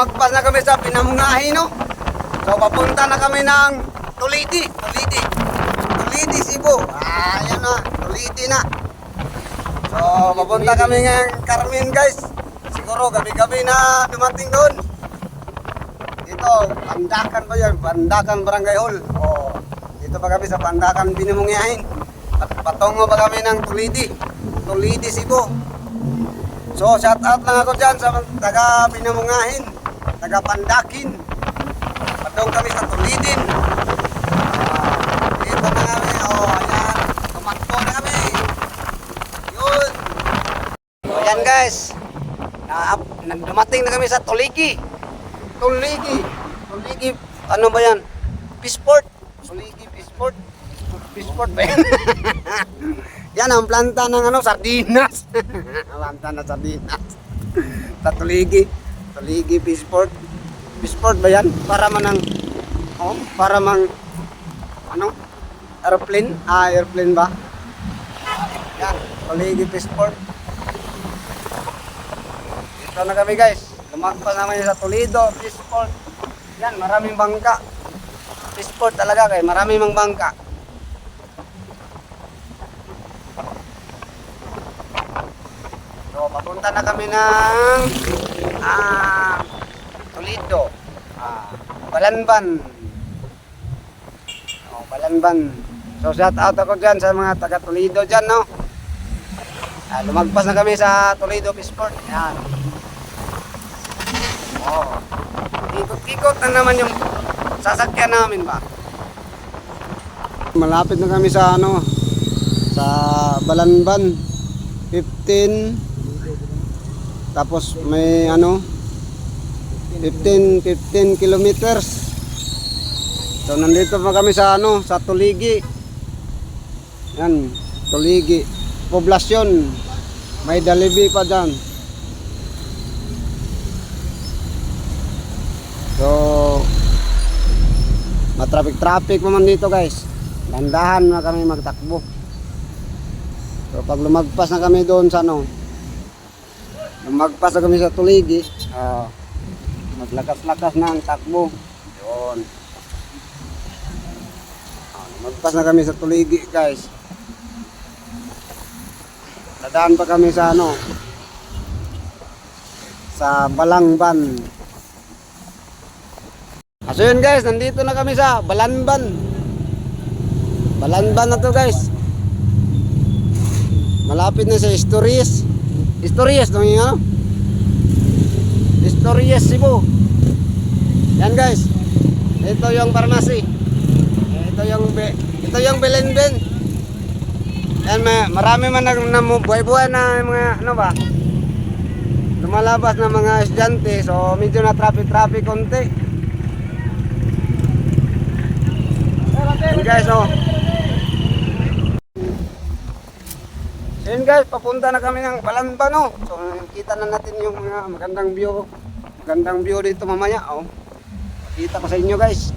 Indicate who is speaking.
Speaker 1: lumagpas na kami sa Pinamungahi, no? So, papunta na kami ng Tulidi. Tulidi. Tulidi, Cebu. Ah, yan na. Tulidi na. So, papunta kami ngayong Carmen, guys. Siguro gabi-gabi na dumating doon. Dito, Pandakan ba yan? Pandakan Barangay Hall. Oh, dito pa kami sa Pandakan Pinamungahin. At patungo pa kami ng Tulidi. Tulidi, Cebu. So, shout out lang ako dyan sa taga Pinamungahin, taga Pandakin. Patong kami sa Tulidin. Ah, dito na kami. Oh, ayan. Tumakbo na kami. Yun. So, ayan guys. Na, dumating na kami sa Tuligi. Tuligi. Tuligi. Ano ba yan? Pisport. Tuligi Pisport. Pisport ba yan? yan ang planta ng ano, sardinas. planta ng sardinas. sa Tuligi. Tuligi Pisport. Pisport ba yan? Para man ang oh, para mang ano? Airplane? Ah, airplane ba? Yan, Tuligi Pisport. Dito na kami guys. Lumagpas naman sa Toledo, Pisport. Yan, maraming bangka. Pisport talaga kay maraming mang bangka. So, papunta na kami ng ah, Toledo. Ah, Balanban. Oh, Balanban. So, shout out ako dyan sa mga taga Toledo dyan, no? Ah, lumagpas na kami sa Toledo Pisport. Yan. Oh. Ikot-ikot na naman yung sasakyan namin ba? Malapit na kami sa ano sa Balanban 15 tapos may ano 15 15 kilometers. So nandito pa kami sa ano sa Tuligi. Yan Tuligi Poblasyon May dalibi pa dyan. So Matraffic-traffic pa man dito guys. Dandahan na kami magtakbo. So pag lumagpas na kami doon sa ano Lumagpas na kami sa Tuligi ah, Maglakas-lakas na ang takbo Yun ah, Lumagpas na kami sa Tuligi guys Dadaan pa kami sa ano Sa Balangban Ah, So yun guys, nandito na kami sa Balanban. Balanban na to guys. Malapit na sa Historias. Historias, no yung ano? Historias Cebu. Yan guys. Ito yung pharmacy. Ito yung ito yung Belenben. Yan, may, marami man nag buhay-buhay na mga ano ba? Lumalabas na mga estudyante, so medyo na traffic-traffic konti. Yun guys, oh. Yun guys, papunta na kami ng Balanban, oh. So, kita na natin yung mga magandang view. Magandang view dito mamaya, oh. Kita ko sa inyo guys.